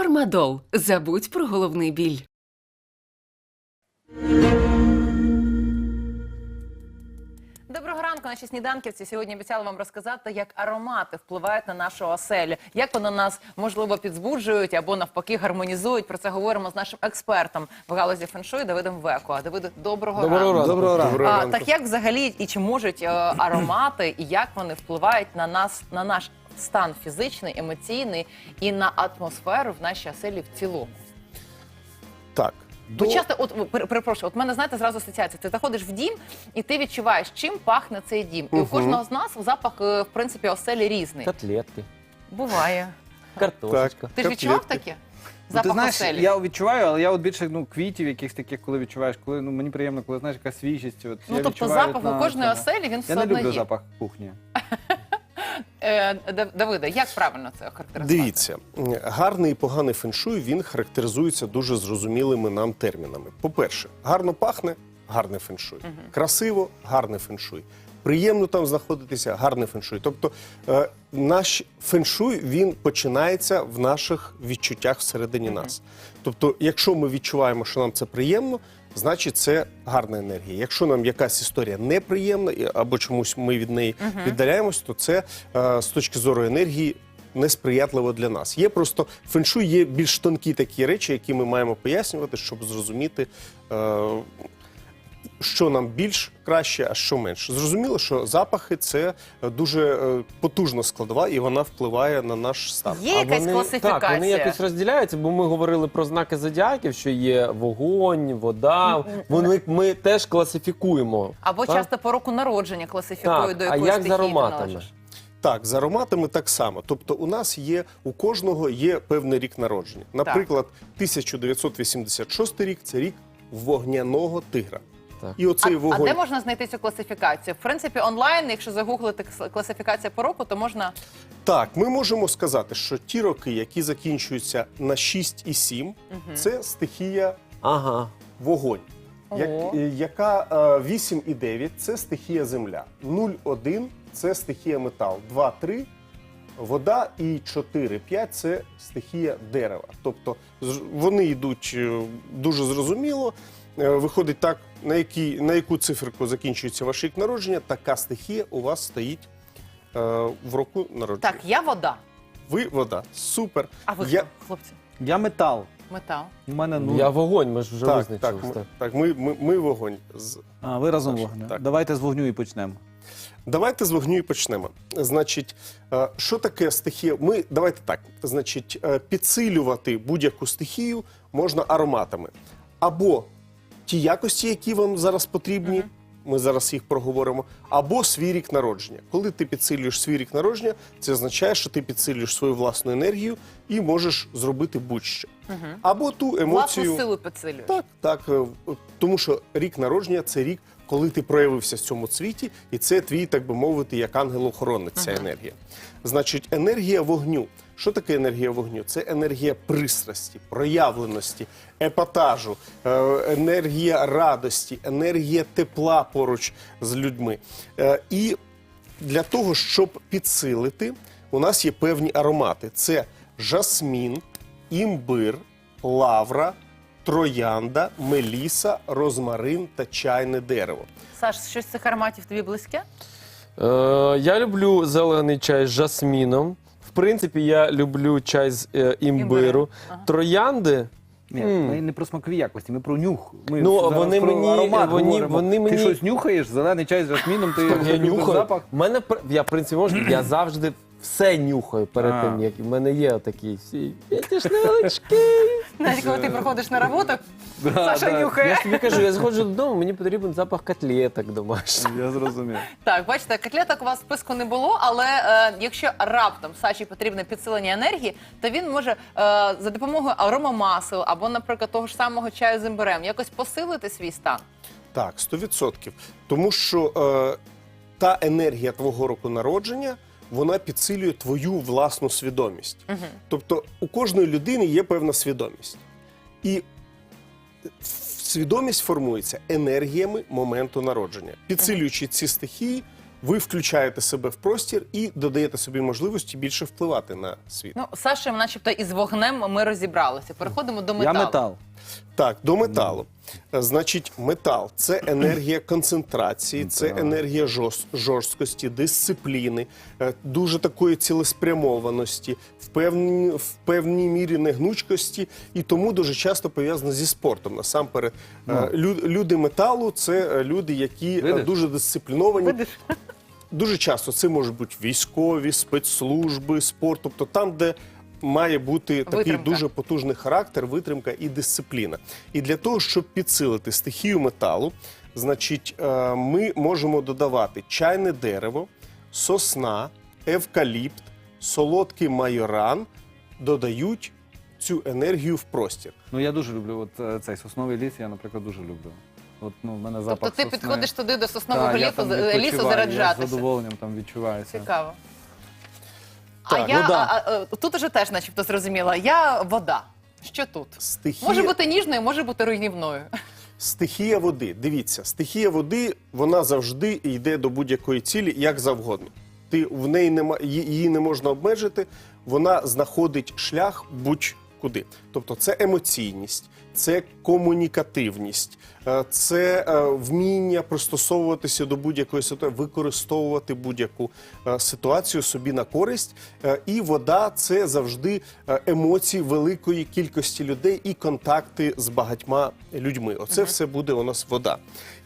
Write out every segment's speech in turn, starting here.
Фармадол. Забудь про головний біль. Доброго ранку, наші сніданківці. Сьогодні обіцяла вам розказати, як аромати впливають на нашу оселю, як вони нас можливо підзбуджують або навпаки гармонізують. Про це говоримо з нашим експертом в галузі феншуй Давидом Веко. Давиду, доброго, Доброго ранку. Доброго ранку. А, так як взагалі і чи можуть е, аромати, і як вони впливають на нас, на наш стан фізичний, емоційний і на атмосферу в нашій оселі в цілому? Так. Бо до- часто, от перепрошую, от мене знаєте зразу асоціація. Ти заходиш в дім і ти відчуваєш, чим пахне цей дім. І у кожного з нас запах, е, в принципі, оселі різний. Котлетки, Буває. картошечка. Ти ж відчував таке? Ну, Запах ти знаєш, оселі. я відчуваю, але я от більше ну, квітів якихось таких, коли відчуваєш, коли ну мені приємно, коли знаєш, яка свіжість. От, Ну я тобто запах на у кожної оселі він все Я не люблю є. запах кухні. Е, Дав- Давиде, як правильно це охарактеризувати? Дивіться, гарний і поганий феншуй він характеризується дуже зрозумілими нам термінами. По-перше, гарно пахне гарний феншуй. Красиво гарний феншуй. Приємно там знаходитися гарний феншуй. Тобто е, наш феншуй він починається в наших відчуттях всередині нас. Тобто, якщо ми відчуваємо, що нам це приємно, значить це гарна енергія. Якщо нам якась історія неприємна або чомусь ми від неї віддаляємось, то це е, з точки зору енергії несприятливо для нас. Є просто феншуй, є більш тонкі такі речі, які ми маємо пояснювати, щоб зрозуміти. Е, що нам більш краще, а що менше. Зрозуміло, що запахи це дуже е, потужна складова, і вона впливає на наш стан. Є якась класифікація? Так, вони якось розділяються, бо ми говорили про знаки зодіаків, що є вогонь, вода. Вони ми теж класифікуємо. Або Так? часто по року народження класифікують, Так, до а якої як з стихії ти ароматами? належиш. Так, з ароматами так само. Тобто, у нас є у кожного є певний рік народження. Наприклад, 1986 рік це рік вогняного тигра. Так. І оцей А, а де можна знайти цю класифікацію? В принципі, онлайн, якщо загуглити класифікація по року, то можна Так, ми можемо сказати, що ті роки, які закінчуються на 6 і 7, це стихія Ага. вогонь. Як, е, яка е, 8 і 9 це стихія земля. 0,1 це стихія метал. 2, 3 вода і 4, 5 це стихія дерева. Тобто вони йдуть е, дуже зрозуміло. Е, Виходить так, на, який, на яку циферку закінчується ваш рік народження, така стихія у вас стоїть е, в року народження. так, я вода. Ви вода. Супер. А ви Я- хто, хлопці? Я метал. Метал. У мене ну. Я вогонь, ми ж вже Так, так, ми, так. так ми, ми, ми вогонь. З- А, ви разом вогню. Давайте з вогню і почнемо. Давайте з вогню і почнемо. Значить, е, що таке стихія? Ми давайте так. Значить, е, підсилювати будь-яку стихію можна ароматами. Або ті якості, які вам зараз потрібні. Ми зараз їх проговоримо, або свій рік народження. Коли ти підсилюєш свій рік народження, це означає, що ти підсилюєш свою власну енергію і можеш зробити будь-що. Або ту емоцію. Власну силу підсилюєш. Так, так. е, Тому що рік народження це рік, коли ти проявився в цьому світі, і це твій, так би мовити, як ангел-охоронець, ця енергія. Значить, енергія вогню. Що таке енергія вогню? Це енергія пристрасті, проявленості, епатажу, е, енергія радості, енергія тепла поруч з людьми. Е, І для того, щоб підсилити, у нас є певні аромати: це жасмін, імбир, лавра, троянда, меліса, розмарин та чайне дерево. Саш, щось з цих ароматів тобі близьке? Е, я люблю зелений чай з жасміном. В принципі, я люблю чай з е, імбиру. Імбиру. Ага. Троянди. Ні, М. ми не про смакові якості, ми про нюх. Ми Ну, зараз вони про мені- аромат вони- говоримо. вони мені- Ти щось нюхаєш, зелений чай з жасміном, ти Я любиш нюхаю. запах. В Мене пр- я в принципі можу. Я завжди все нюхаю перед А. тим, як в мене є такі всі. Ті ж невеличкі. Навіть коли ти приходиш на роботу, Да, Саша да. нюхає. Я ж тобі кажу, я заходжу додому, мені потрібен запах котлеток домашніх. Я зрозумів. Так, бачите, котлеток у вас в списку не було, але е, якщо раптом Саші потрібне підсилення енергії, то він може е, за допомогою аромамасел або, наприклад, того ж самого чаю з імбирем якось посилити свій стан. Так, 100%. Тому що е, та енергія твого року народження. Вона підсилює твою власну свідомість. Тобто у кожної людини є певна свідомість. І свідомість формується енергіями моменту народження. Підсилюючи ці стихії, ви включаєте себе в простір і додаєте собі можливості більше впливати на світ. Ну, з начебто, із вогнем ми розібралися. Переходимо до Я метал. Так, до металу. Е, Значить, метал це енергія концентрації, це енергія жорст- жорсткості, дисципліни, е, дуже такої цілеспрямованості, в певній, в певній мірі негнучкості, і тому дуже часто пов'язано зі спортом. Насамперед, е, лю- люди металу це люди, які Видиш? дуже дисципліновані. Дуже часто це можуть бути військові, спецслужби, спорт, тобто там, де має бути такий Витримка. дуже потужний характер, витримка і дисципліна. І для того, щоб підсилити стихію металу, значить, е, ми можемо додавати чайне дерево, сосна, евкаліпт, солодкий майоран додають цю енергію в простір. Ну я дуже люблю от е, цей сосновий ліс, я, наприклад, дуже люблю. От ну, в мене запах Тобто ти сосни. підходиш туди до соснового Та, лісу, там з- Я з задоволенням там відчуваюся. Цікаво. Так, а я ну а, а, тут уже теж, начебто, зрозуміла. Я вода. Що тут? Стихія... Може бути ніжною, може бути руйнівною. Стихія води. Дивіться, стихія води вона завжди йде до будь-якої цілі як завгодно. Ти в неї нема її не можна обмежити. Вона знаходить шлях будь-куди. Тобто, це емоційність, це комунікативність, е, це е, вміння пристосовуватися до будь-якої ситуації, використовувати будь-яку е, ситуацію собі на користь. І вода це завжди емоції великої кількості людей і контакти з багатьма людьми. Оце все буде у нас вода.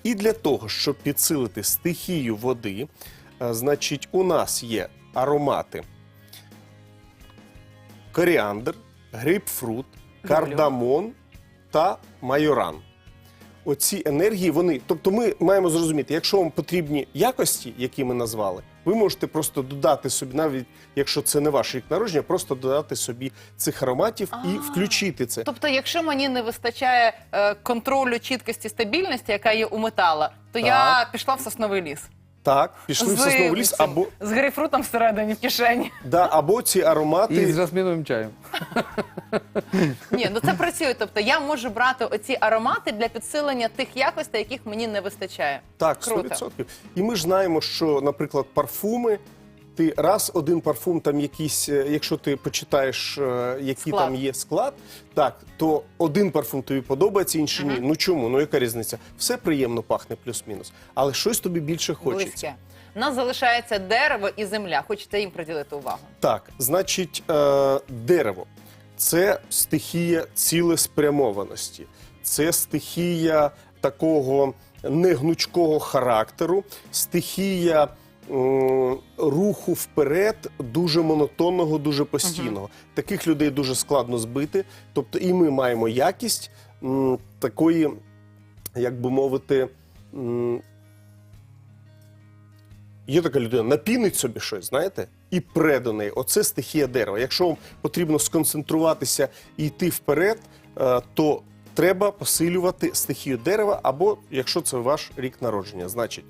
І для того, щоб підсилити стихію води, значить, у нас є аромати коріандр, грейпфрут, кардамон та майоран. Оці енергії, вони. Тобто, ми маємо зрозуміти, якщо вам потрібні якості, які ми назвали, ви можете просто додати собі, навіть якщо це не ваш рік народження, просто додати собі цих ароматів і включити це. Тобто, якщо мені не вистачає е, контролю чіткості стабільності, яка є у метала, то я пішла в сосновий ліс. Так, пішли в сосновий ліс, цим- або, з грейпфрутом всередині в кишені. да, або ці аромати. І з жасміновим чаєм. Ні, ну це працює. Тобто я можу брати оці аромати для підсилення тих якостей, яких мені не вистачає. Так, Круто. 100%. І ми ж знаємо, що, наприклад, парфуми. Ти раз один парфум, там якийсь, е, якщо ти почитаєш, е, який Склад. там є склад, так то один парфум тобі подобається, інший ні. Ну чому? Ну яка різниця? Все приємно пахне, плюс-мінус, але щось тобі більше хочеться. Близьке. У нас залишається дерево і земля. Хочете їм приділити увагу. Так, значить, е, дерево це стихія цілеспрямованості, це стихія такого негнучкого характеру, стихія руху вперед, дуже монотонного, дуже постійного. Таких людей дуже складно збити. Тобто, і ми маємо якість м, такої, як би мовити. м, Є така людина, напінить собі щось, знаєте, і пре до неї. Оце стихія дерева. Якщо вам потрібно сконцентруватися і йти вперед, е, то треба посилювати стихію дерева, або якщо це ваш рік народження. Значить,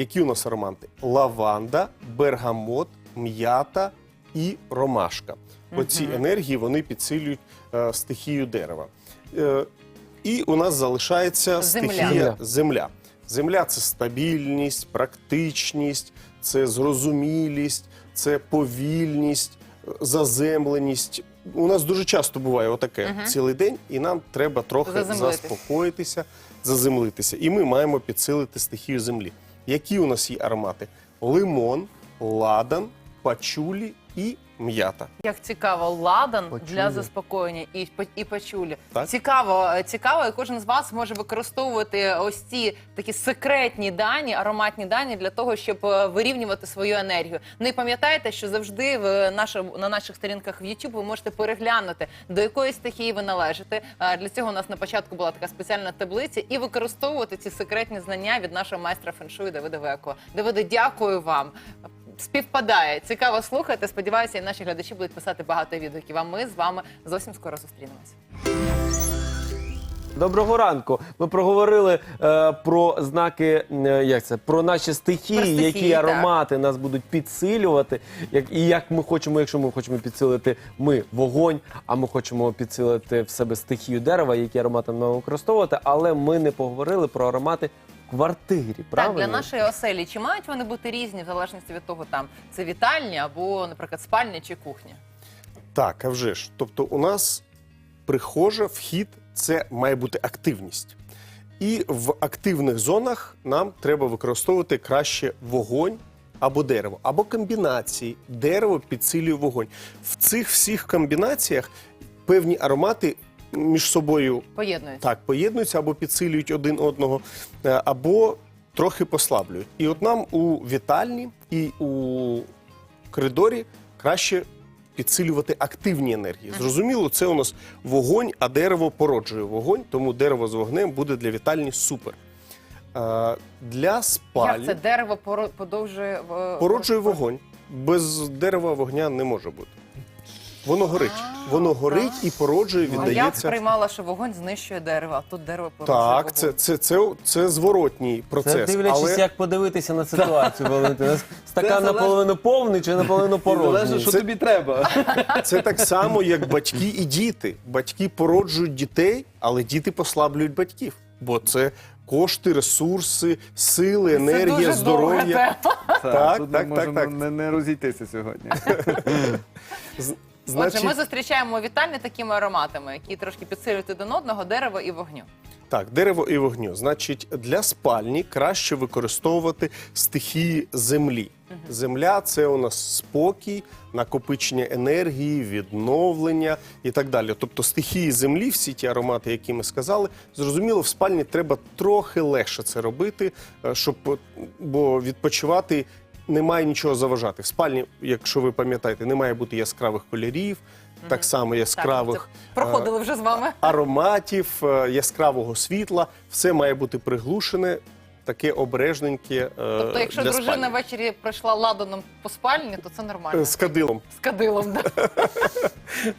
які у нас аромати? Лаванда, бергамот, м'ята і ромашка. Оці енергії вони підсилюють е, стихію дерева. Е, і у нас залишається Земля. стихія Земля. земля. Це стабільність, практичність, це зрозумілість, це повільність, заземленість. У нас дуже часто буває отаке цілий день, і нам треба трохи Заземлитись. заспокоїтися, заземлитися. І ми маємо підсилити стихію землі. Які у нас є аромати? Лимон, ладан, пачулі і м'ята. Як цікаво, ладан Пачулі. для заспокоєння і, і пачулі. Так. Цікаво, е, цікаво, і кожен з вас може використовувати ось ці такі секретні дані, ароматні дані для того, щоб е, вирівнювати свою енергію. Ну і пам'ятайте, що завжди в нашому на наших сторінках в YouTube ви можете переглянути, до якої стихії ви належите. Е, Для цього у нас на початку була така спеціальна таблиця, і використовувати ці секретні знання від нашого майстра феншую Давида Веко. Давиде, дякую вам. Співпадає, цікаво слухати. Сподіваюся, і наші глядачі будуть писати багато відгуків. А ми з вами зовсім скоро зустрінемось. Доброго ранку. Ми проговорили е, про знаки, е, як це, про наші стихії, Про стихії, які так. аромати нас будуть підсилювати. Як, і як ми хочемо, якщо ми хочемо підсилити ми вогонь, а ми хочемо підсилити в себе стихію дерева, які аромати нам використовувати, але ми не поговорили про аромати квартирі. Так, Правильно? для нашої оселі чи мають вони бути різні в залежності від того, там це вітальня або, наприклад, спальня чи кухня? Так, а вже ж. Тобто, у нас прихожа, вхід це має бути активність. І в активних зонах нам треба використовувати краще вогонь або дерево, або комбінації. Дерево підсилює вогонь. В цих всіх комбінаціях певні аромати між собою Поєднуються. так поєднуються або підсилюють один одного, е, або трохи послаблюють. І от нам у вітальні і у коридорі краще підсилювати активні енергії. Зрозуміло, це у нас вогонь, а дерево породжує вогонь, тому дерево з вогнем буде для вітальні супер. Е, Для Як це дерево поро- подовжує породжує вогонь. Без дерева вогня не може бути. Воно горить. Воно горить і породжує, А я віддається. приймала, що вогонь знищує дерево, а тут дерево породжує Так, вогонь. це, це, це, це зворотній процес. Це дивлячись, але... як подивитися на ситуацію, Валентина. Стакан залежить- наполовину повний чи наполовину Залежно, порожній. що Це- тобі треба. Це так само, як батьки і діти. Батьки породжують дітей, але діти послаблюють батьків. Бо це кошти, ресурси, сили, Це енергія, дуже здоров'я. тема. Так, так, так, так. Не, не розійтися сьогодні. Отже, ми зустрічаємо вітальні такими ароматами, які трошки підсилюють один одного, дерево і вогню. Так, дерево і вогню. Значить, для спальні краще використовувати стихії землі. Земля це у нас спокій, накопичення енергії, відновлення і так далі. Тобто стихії землі, всі ті аромати, які ми сказали, зрозуміло, в спальні треба трохи легше це робити, е, щоб бо відпочивати немає нічого заважати. В спальні, якщо ви пам'ятаєте, не має бути яскравих кольорів, так само яскравих. Так, проходили вже з вами. ароматів, е, яскравого світла, все має бути приглушене, таке обережненьке. е, Тобто, якщо для дружина спальні. ввечері пройшла ладаном по спальні, то це нормально. Е, з кадилом, З кадилом, да.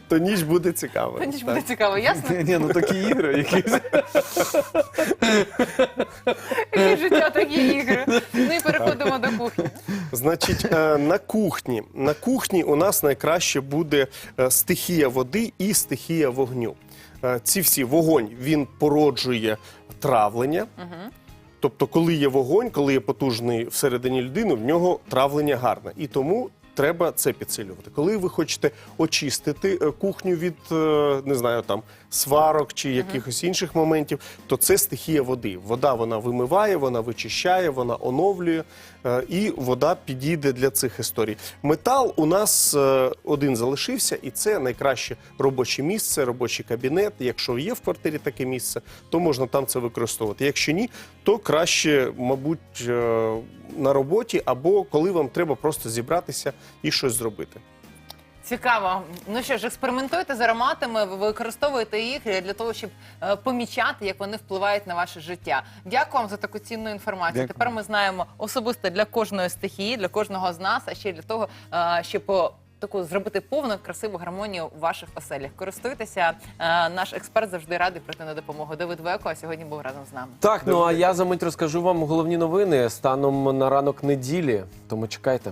то ніч буде цікава. Ніч так. буде цікаво, ясно? Ні, ні, ну такі ігри якісь. Які життя, такі ігри. Ну і переходимо до кухні. Значить, е, на кухні. На кухні у нас найкраще буде е, стихія води і стихія вогню. Е, Ці всі вогонь він породжує травлення. Тобто, коли є вогонь, коли є потужний всередині людини, в нього травлення гарне. І тому треба це підсилювати. Коли ви хочете очистити е, кухню від е, не знаю там сварок чи якихось інших моментів, то це стихія води. Вода вона вимиває, вона вичищає, вона оновлює, і вода підійде для цих історій. Метал у нас е, один залишився, і це найкраще робоче місце, робочий кабінет. Якщо є в квартирі таке місце, то можна там це використовувати. Якщо ні, то краще, мабуть, е, на роботі або коли вам треба просто зібратися і щось зробити. Цікаво. Ну що ж, експериментуйте з ароматами, ви використовуєте їх для того, щоб е, помічати, як вони впливають на ваше життя. Дякую вам за таку цінну інформацію. Дякую. Тепер ми знаємо особисто для кожної стихії, для кожного з нас, а ще для того, е, щоб о, таку зробити повну красиву гармонію у ваших оселях. Користуйтеся. Е, Наш експерт завжди радий прийти на допомогу. Давид Веко, а сьогодні був разом з нами. Так, ну а я за мить розкажу вам головні новини станом на ранок неділі. Тому чекайте.